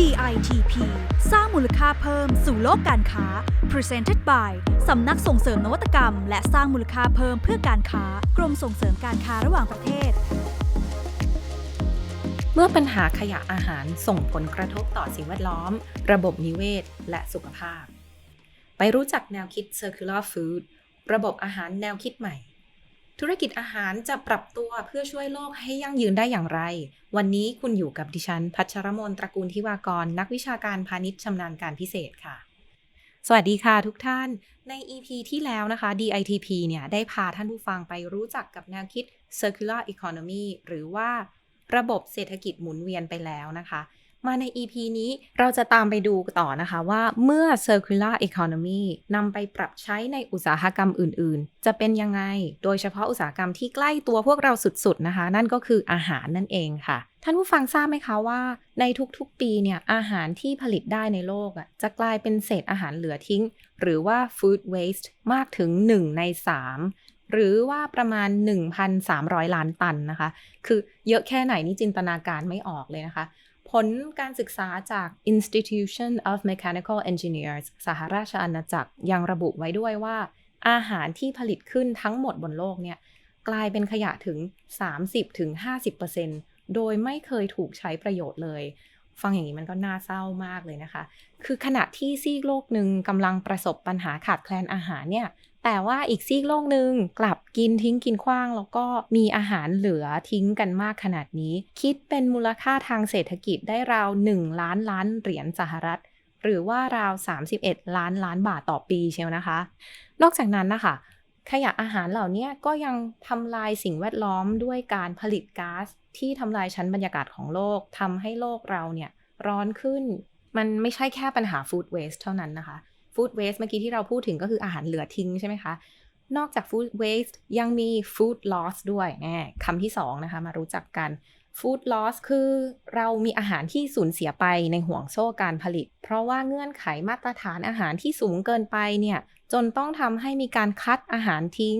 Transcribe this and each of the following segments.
DITP สร้างมูลค่าเพิ่มสู่โลกการค้า Presented by สำนักส่งเสริมนวัตกรรม และสร้างมูลค่าเพิ่มเพื่อการค้ากรมส่งเสริมการค้าระหว่างประเทศ เมื่อปัญหาขยะอาหารส่งผลกระทบต่อสิ่งแวดล้อม ระบบนิเวศ และสุขภาพ ไปรู้จักแนวคิด Circular Food ระบบอาหารแนวคิดใหม่ ธุรกิจอาหารจะปรับตัวเพื่อช่วยโลกให้ยั่งยืนได้อย่างไร วันนี้คุณอยู่กับดิฉัน พัชรมนตระกูลทิวากร นักวิชาการพาณิชย์ชำนาญการพิเศษค่ะ สวัสดีค่ะทุกท่าน ใน EP ที่แล้วนะคะ DITP เนี่ยได้พาท่านผู้ฟังไปรู้จักกับแนวคิด Circular Economy หรือว่าระบบเศรษฐกิจหมุนเวียนไปแล้วนะคะ มาใน EP นี้เราจะตามไปดูต่อนะคะว่าเมื่อ circular economy นำไปปรับใช้ในอุตสาหกรรมอื่น ๆ จะเป็นยังไง โดยเฉพาะอุตสาหกรรมที่ใกล้ตัวพวกเราสุด ๆ นะคะ นั่นก็คืออาหารนั่นเองค่ะ ท่านผู้ฟังทราบไหมคะว่า ในทุก ๆ ปีเนี่ยอาหารที่ผลิตได้ในโลกอะจะกลายเป็นเศษอาหารเหลือทิ้ง หรือว่า food waste มากถึง 1 ใน 3หรือว่าประมาณ 1,300 ล้านตันนะคะ คือเยอะแค่ไหนนี่จินตนาการไม่ออกเลยนะคะ ผลการศึกษาจาก Institution of Mechanical Engineers สหราชอาณาจักรยังระบุไว้ด้วยว่า อาหารที่ผลิตขึ้นทั้งหมดบนโลกเนี่ยกลายเป็นขยะถึง 30-50%โดยไม่เคยถูกใช้ประโยชน์เลย ฟังอย่างนี้มันก็น่าเศร้ามากเลยนะคะ คือขณะที่ซีกโลกหนึ่งกำลังประสบปัญหาขาดแคลนอาหารเนี่ย แต่ว่าอีกซีกโลกหนึ่งกลับกินทิ้งกินขว้าง แล้วก็มีอาหารเหลือทิ้งกันมากขนาดนี้ คิดเป็นมูลค่าทางเศรษฐกิจได้ราว 1 ล้านล้านเหรียญสหรัฐ หรือว่าราว 31 ล้านล้านบาทต่อปีเชียวนะคะ นอกจากนั้นนะคะขยะอาหารเหล่านี้ก็ยังทำลายสิ่งแวดล้อมด้วยการผลิตก๊าซที่ทำลายชั้นบรรยากาศของโลกทำให้โลกเราเนี่ยร้อนขึ้น มันไม่ใช่แค่ปัญหาฟู้ดเวสเท่านั้นนะคะ ฟู้ดเวสเมื่อกี้ที่เราพูดถึงก็คืออาหารเหลือทิ้งใช่ไหมคะ นอกจากฟู้ดเวสยังมีฟู้ดลอสด้วยแน่คำที่สองนะคะ มารู้จักกันฟู้ดลอสคือเรามีอาหารที่สูญเสียไปในห่วงโซ่การผลิต เพราะว่าเงื่อนไขมาตรฐานอาหารที่สูงเกินไปเนี่ย จนต้องทำให้มีการคัดอาหารทิ้ง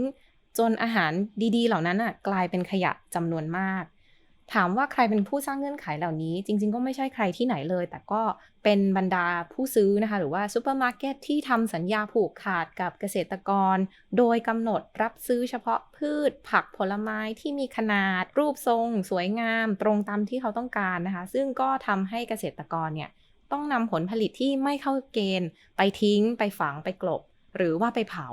จนอาหารดีๆ เหล่านั้นอะกลายเป็นขยะจำนวนมาก ถามว่าใครเป็นผู้สร้างเงื่อนไขเหล่านี้ จริง ๆ ก็ไม่ใช่ใครที่ไหนเลย แต่ก็เป็นบรรดาผู้ซื้อนะคะ หรือว่าซูเปอร์มาร์เก็ตที่ทำสัญญาผูกขาดกับเกษตรกร โดยกำหนดรับซื้อเฉพาะพืช ผักผลไม้ที่มีขนาด รูปทรง สวยงาม ตรงตามที่เขาต้องการนะคะ ซึ่งก็ทำให้เกษตรกรเนี่ยต้องนำผลผลิตที่ไม่เข้าเกณฑ์ ไปทิ้ง ไปฝังไปกลบ หรือว่าไปเผา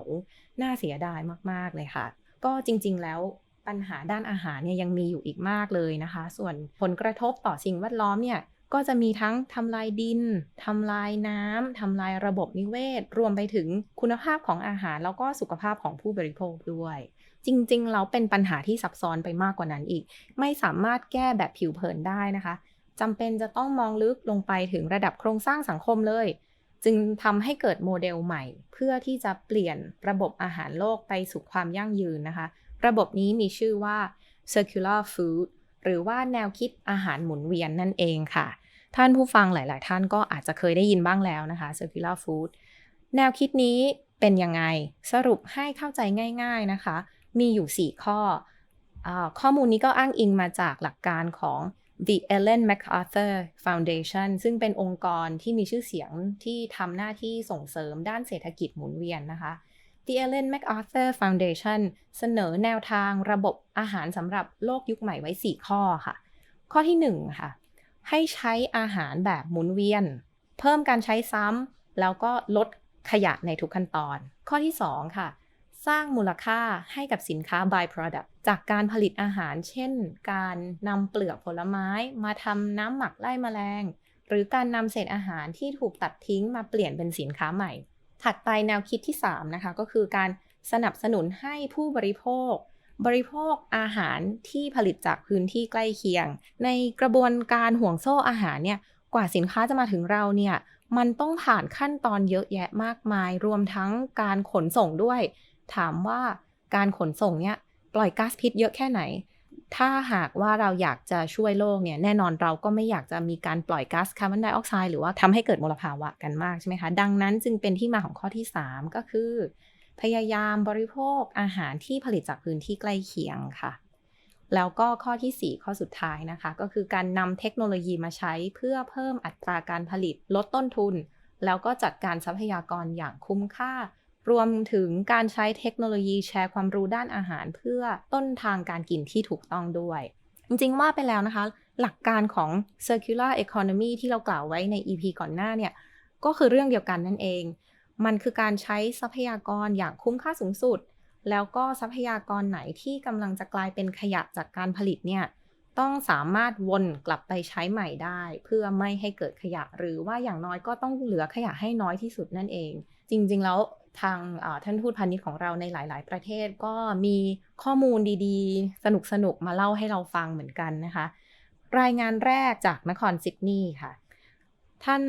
น่าเสียดายมากๆเลยค่ะ ก็จริง ๆ แล้ว ปัญหาด้านอาหารเนี่ยยังมีอยู่อีกมากเลยนะคะ ส่วนผลกระทบต่อสิ่งแวดล้อมเนี่ยก็จะมีทั้งทำลายดิน ทำลายน้ำ ทำลายระบบนิเวศ รวมไปถึงคุณภาพของอาหาร แล้วก็สุขภาพของผู้บริโภคด้วย จริงๆแล้วเป็นปัญหาที่ซับซ้อนไปมากกว่านั้นอีก ไม่สามารถแก้แบบผิวเผินได้นะคะจำเป็นจะต้องมองลึกลงไปถึงระดับโครงสร้างสังคมเลย จึงทำให้เกิดโมเดลใหม่ เพื่อที่จะเปลี่ยนระบบอาหารโลกไปสู่ความยั่งยืนนะคะ ระบบนี้มีชื่อว่า circular food หรือว่าแนวคิดอาหารหมุนเวียนนั่นเองค่ะ ท่านผู้ฟังหลาย ๆ ท่านก็อาจจะเคยได้ยินบ้างแล้วนะคะ circular food แนวคิดนี้เป็นยังไงสรุปให้เข้าใจง่าย ๆนะคะ มีอยู่ 4 ข้ออข้อมูลนี้ก็อ้างอิงมาจากหลักการของ The Ellen MacArthur Foundation ซึ่งเป็นองค์กรที่มีชื่อเสียงที่ทำหน้าที่ส่งเสริมด้านเศรษฐกิจหมุนเวียนนะคะ The Ellen MacArthur Foundation เสนอแนวทางระบบอาหารสำหรับโลกยุคใหม่ไว้ 4 ข้อค่ะ ข้อที่ 1 ค่ะ ให้ใช้อาหารแบบหมุนเวียน เพิ่มการใช้ซ้ำแล้วก็ลดขยะในทุกขั้นตอน ข้อที่ 2 ค่ะ สร้างมูลค่าให้กับสินค้า by product จากการผลิตอาหาร เช่น การนำเปลือกผลไม้มาทำน้ำหมักไล่แมลง หรือการนำเศษอาหารที่ถูกตัดทิ้งมาเปลี่ยนเป็นสินค้าใหม่ ถัดไปแนวคิดที่3นะคะก็คือการสนับสนุนให้ผู้บริโภค บริโภคอาหารที่ผลิตจากพื้นที่ใกล้เคียง ในกระบวนการห่วงโซ่อาหารเนี่ยกว่าสินค้าจะมาถึงเราเนี่ยมันต้องผ่านขั้นตอนเยอะแยะมากมาย รวมทั้งการขนส่งด้วย ถามว่าการขนส่งเนี่ยปล่อยก๊าซพิษเยอะแค่ไหน ถ้าหากว่าเราอยากจะช่วยโลกเนี่ยแน่นอนเราก็ไม่อยากจะมีการปล่อยก๊าซคาร์บอนไดออกไซด์หรือว่าทำให้เกิดมลภาวะกันมากใช่ไหมคะ ดังนั้นจึงเป็นที่มาของข้อที่ 3 ก็คือ พยายามบริโภคอาหารที่ผลิตจากพื้นที่ใกล้เคียงค่ะ แล้วก็ข้อทีสี่4 ข้อสุดท้ายนะคะ ก็คือการนำเทคโนโลยีมาใช้เพื่อเพิ่มอัตราการผลิตลดต้นทุน แล้วก็จัดการทรัพยากรอย่างคุ้มค่า รวมถึงการใช้เทคโนโลยีแชร์ความรู้ด้านอาหาร เพื่อต้นทางการกินที่ถูกต้องด้วย จริงๆว่าไปแล้วนะคะ หลักการของ circular economy ที่เรากล่าวไว้ใน EP ก่อนหน้าเนี่ยก็คือเรื่องเดียวกันนั่นเอง มันคือการใช้ทรัพยากรอย่างคุ้มค่าสูงสุด แล้วก็ทรัพยากรไหนที่กำลังจะกลายเป็นขยะจากการผลิตเนี่ยต้องสามารถวนกลับไปใช้ใหม่ได้ เพื่อไม่ให้เกิดขยะ หรือว่าอย่างน้อยก็ต้องเหลือขยะให้น้อยที่สุดนั่นเอง จริงๆแล้ว ทางท่านทูตพาณิชย์ของเราในหลาย ๆ ประเทศก็มีข้อมูลดีๆ สนุกๆ มาเล่าให้เราฟังเหมือนกันนะคะ รายงานแรกจากนครซิดนีย์ค่ะ ท่าน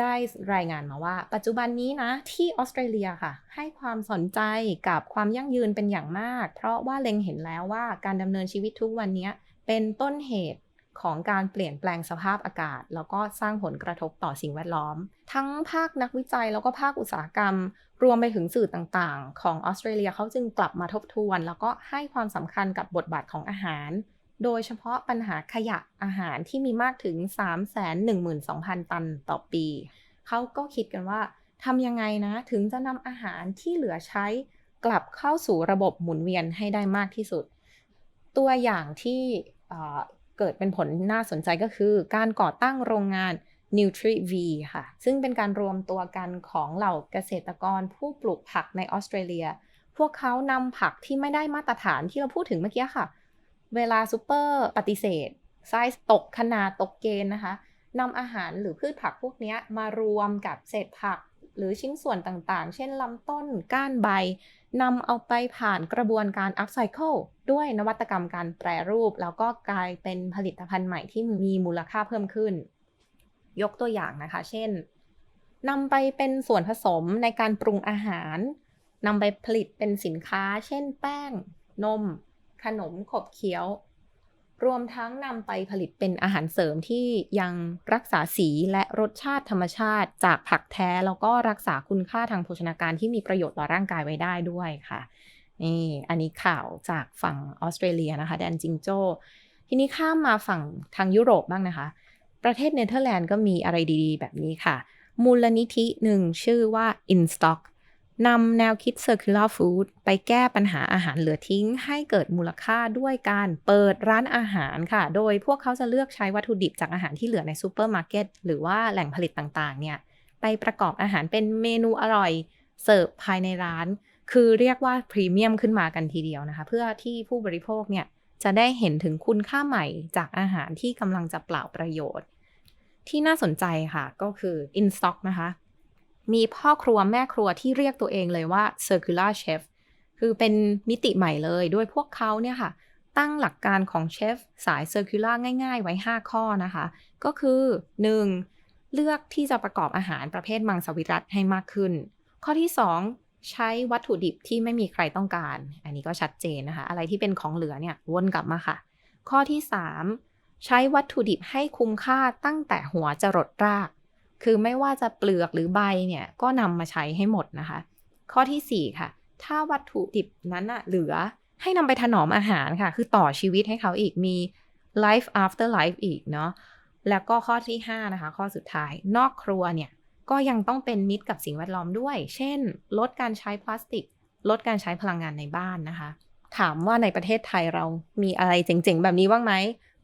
ได้รายงานมาว่า ปัจจุบันนี้นะ ที่ออสเตรเลียค่ะ ให้ความสนใจกับความยั่งยืนเป็นอย่างมาก เพราะว่าเล็งเห็นแล้วว่าการดำเนินชีวิตทุกวันนี้เป็นต้นเหตุ ของการเปลี่ยนแปลงสภาพอากาศ แล้วก็สร้างผลกระทบต่อสิ่งแวดล้อม ทั้งภาคนักวิจัยแล้วก็ภาคอุตสาหกรรม รวมไปถึงสื่อต่างๆ ของออสเตรเลียเขาจึงกลับมาทบทวน แล้วก็ให้ความสำคัญกับบทบาทของอาหาร โดยเฉพาะปัญหาขยะอาหารที่มีมากถึง 312,000 ตันต่อปี เขาก็คิดกันว่าทำยังไงนะ ถึงจะนำอาหารที่เหลือใช้กลับเข้าสู่ระบบหมุนเวียนให้ได้มากที่สุด ตัวอย่างที่ เกิดเป็นผลน่าสนใจก็คือ การก่อตั้งโรงงาน NutriV ค่ะ ซึ่งเป็นการรวมตัวกันของเหล่าเกษตรกรผู้ปลูกผักในออสเตรเลีย พวกเขานำผักที่ไม่ได้มาตรฐานที่เราพูดถึงเมื่อกี้ค่ะ เวลาซูเปอร์ปฏิเสธไซส์ตกขนาดตกเกณฑ์นะคะนำอาหารหรือพืชผักพวกนี้มารวมกับเศษผักหรือชิ้นส่วนต่างๆ เช่นลำต้นก้านใบ นำเอาไปผ่านกระบวนการ upcycle ด้วยนวัตกรรมการแปรรูป แล้วก็กลายเป็นผลิตภัณฑ์ใหม่ที่มีมูลค่าเพิ่มขึ้น ยกตัวอย่างนะคะ เช่นนำไปเป็นส่วนผสมในการปรุงอาหารนำไปผลิตเป็นสินค้า เช่น แป้ง นม ขนมขบเคี้ยว รวมทั้งนำไปผลิตเป็นอาหารเสริมที่ยังรักษาสีและรสชาติธรรมชาติ จากผักแท้ แล้วก็รักษาคุณค่าทางโภชนาการที่มีประโยชน์ต่อร่างกายไว้ได้ด้วยค่ะนี่อันนี้ข่าวจากฝั่งออสเตรเลียนะคะแดนจิงโจ้ทีนี้ข้ามมาฝั่งทางยุโรปบ้างนะคะ ประเทศเนเธอร์แลนด์ก็มีอะไรดีๆ แบบนี้ค่ะ มูลนิธิหนึ่งชื่อว่า InStock นำแนวคิด Circular Food ไปแก้ปัญหาอาหารเหลือทิ้ง ให้เกิดมูลค่าด้วยการเปิดร้านอาหารค่ะ โดยพวกเขาจะเลือกใช้วัตถุดิบจากอาหารที่เหลือในซูเปอร์มาร์เก็ตหรือว่าแหล่งผลิตต่างๆ เนี่ย ไปประกอบอาหารเป็นเมนูอร่อย เสิร์ฟภายในร้าน คือเรียกว่าพรีเมียมขึ้นมากันทีเดียวนะคะ เพื่อที่ผู้บริโภคเนี่ยจะได้เห็นถึงคุณค่าใหม่จากอาหารที่กำลังจะเปล่าประโยชน์ ที่น่าสนใจค่ะก็คือ InStock นะคะ มีพ่อครัวแม่ครัวที่เรียกตัวเองเลยว่า circular chef คือเป็นมิติใหม่เลยด้วยพวกเขาเนี่ยค่ะ ตั้งหลักการของเชฟสาย circular ง่าย ๆ ไว้ 5 ข้อนะคะ ก็คือ 1. เลือกที่จะประกอบอาหารประเภทมังสวิรัตให้มากขึ้น ข้อที่ 2ใช้วัตถุดิบที่ไม่มีใครต้องการ อันนี้ก็ชัดเจนนะคะ อะไรที่เป็นของเหลือเนี่ยวนกลับมาค่ะ ข้อที่ 3 ใช้วัตถุดิบให้คุ้มค่าตั้งแต่หัวจรดราก คือไม่ว่าจะเปลือกหรือใบเนี่ยก็นำมาใช้ให้หมดนะคะ ข้อทีสี่ 4 ค่ะ ถ้าวัตถุดิบนั้นอะเหลือให้นำไปถนอมอาหารค่ะ คือต่อชีวิตให้เขาอีกมี life after life อีกเนาะแล้วก็ข้อที่ 5 นะคะ ข้อสุดท้ายนอกครัวเนี่ย ก็ยังต้องเป็นมิตรกับสิ่งแวดล้อมด้วย เช่น ลดการใช้พลาสติก ลดการใช้พลังงานในบ้านนะคะ ถามว่าในประเทศไทยเรามีอะไรเจ๋งๆ แบบนี้บ้างไหม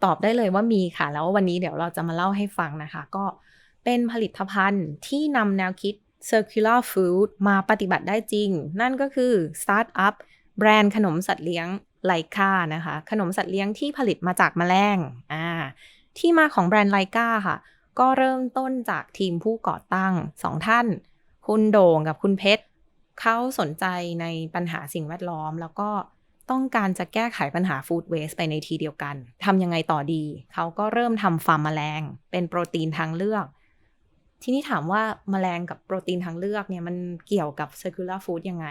ตอบได้เลยว่ามีค่ะ แล้ววันนี้เดี๋ยวเราจะมาเล่าให้ฟังนะคะ ก็ เป็นผลิตภัณฑ์ที่นำแนวคิด circular food มาปฏิบัติได้จริง นั่นก็คือ startup แบรนด์ขนมสัตว์เลี้ยงไลคานะคะ ขนมสัตว์เลี้ยงที่ผลิตมาจากแมลงอ่าที่มาของแบรนด์ไลกาค่ะ ก็เริ่มต้นจากทีมผู้ก่อตั้งสองท่าน คุณโด่งกับคุณเพชรเขาสนใจในปัญหาสิ่งแวดล้อม แล้วก็ต้องการจะแก้ไขปัญหาฟู้ดเวสไปในทีเดียวกันทำยังไงต่อดี เขาก็เริ่มทำฟาร์มแมลง เป็นโปรตีนทางเลือก ทีนี้ถามว่าแมลงกับโปรตีนทางเลือกเนี่ยมันเกี่ยวกับ circular food ยังไง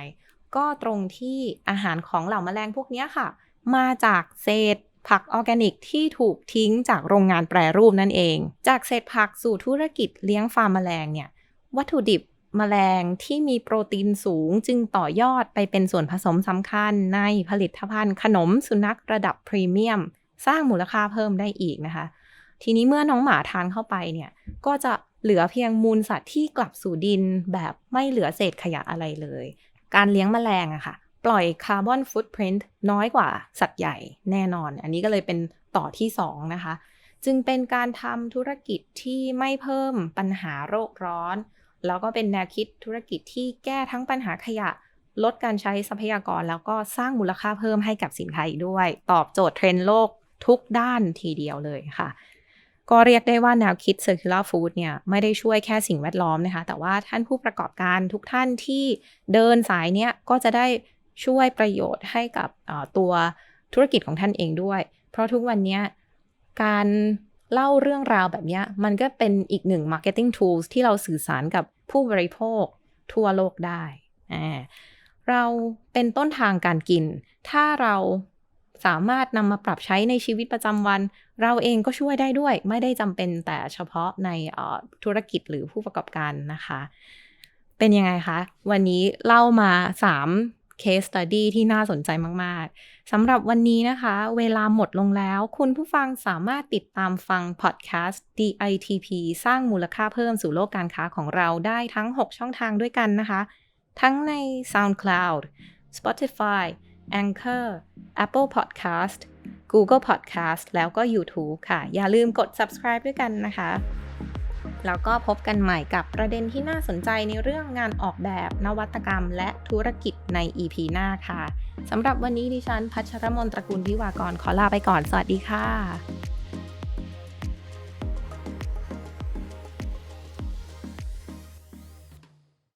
ก็ตรงที่อาหารของเหล่าแมลงพวกนี้ค่ะ มาจากเศษผักออร์แกนิกที่ถูกทิ้งจากโรงงานแปรรูปนั่นเอง จากเศษผักสู่ธุรกิจเลี้ยงฟาร์มแมลงเนี่ยวัตถุดิบแมลงที่มีโปรตีนสูงจึงต่อยอดไปเป็นส่วนผสมสำคัญในผลิตภัณฑ์ขนมสุนัขระดับพรีเมียม สร้างมูลค่าเพิ่มได้อีกนะคะ ทีนี้เมื่อน้องหมาทานเข้าไปเนี่ย ก็จะ เหลือเพียงมูลสัตว์ที่กลับสู่ดินแบบไม่เหลือเศษขยะอะไรเลย การเลี้ยงแมลงอะค่ะ ปล่อยคาร์บอนฟุตพิ้นน้อยกว่าสัตว์ใหญ่แน่นอน อันนี้ก็เลยเป็นต่อที่2นะคะ จึงเป็นการทำธุรกิจที่ไม่เพิ่มปัญหาโรคร้อน แล้วก็เป็นแนวคิดธุรกิจที่แก้ทั้งปัญหาขยะ ลดการใช้ทรัพยากรแล้วก็สร้างมูลค่าเพิ่มให้กับสินค้าอีกด้วย ตอบโจทย์เทรนด์โลกทุกด้านทีเดียวเลยค่ะ ก็เรียกได้ว่าแนวคิด Circular Food เนี่ยไม่ได้ช่วยแค่สิ่งแวดล้อมนะคะ แต่ว่าท่านผู้ประกอบการทุกท่านที่เดินสายเนี้ยก็จะได้ช่วยประโยชน์ให้กับตัวธุรกิจของท่านเองด้วย เพราะทุกวันนี้การเล่าเรื่องราวแบบนี้มันก็เป็นอีกหนึ่ง marketing tools ที่เราสื่อสารกับผู้บริโภคทั่วโลกได้ เราเป็นต้นทางการกิน ถ้าเรา สามารถนำมาปรับใช้ในชีวิตประจำวัน เราเองก็ช่วยได้ด้วย ไม่ได้จำเป็นแต่เฉพาะในธุรกิจหรือผู้ประกอบการนะคะ เป็นยังไงคะ วันนี้เล่ามา 3 case study ที่น่าสนใจมาก ๆ สำหรับวันนี้นะคะ เวลาหมดลงแล้ว คุณผู้ฟังสามารถติดตามฟังพอดแคสต์ DITP สร้างมูลค่าเพิ่มสู่โลกการค้าของเราได้ทั้ง 6 ช่องทางด้วยกันนะคะ ทั้งใน SoundCloud Spotify Anchor Apple Podcast Google Podcast แล้วก็ YouTube ค่ะ อย่าลืมกด subscribe ด้วยกันนะคะ แล้วก็พบกันใหม่กับประเด็นที่น่าสนใจในเรื่องงานออกแบบนวัตกรรม และธุรกิจใน EP หน้าค่ะสำหรับวันนี้ดิฉันพัชรมนตระกูลวิวากรขอลาไปก่อน สวัสดีค่ะ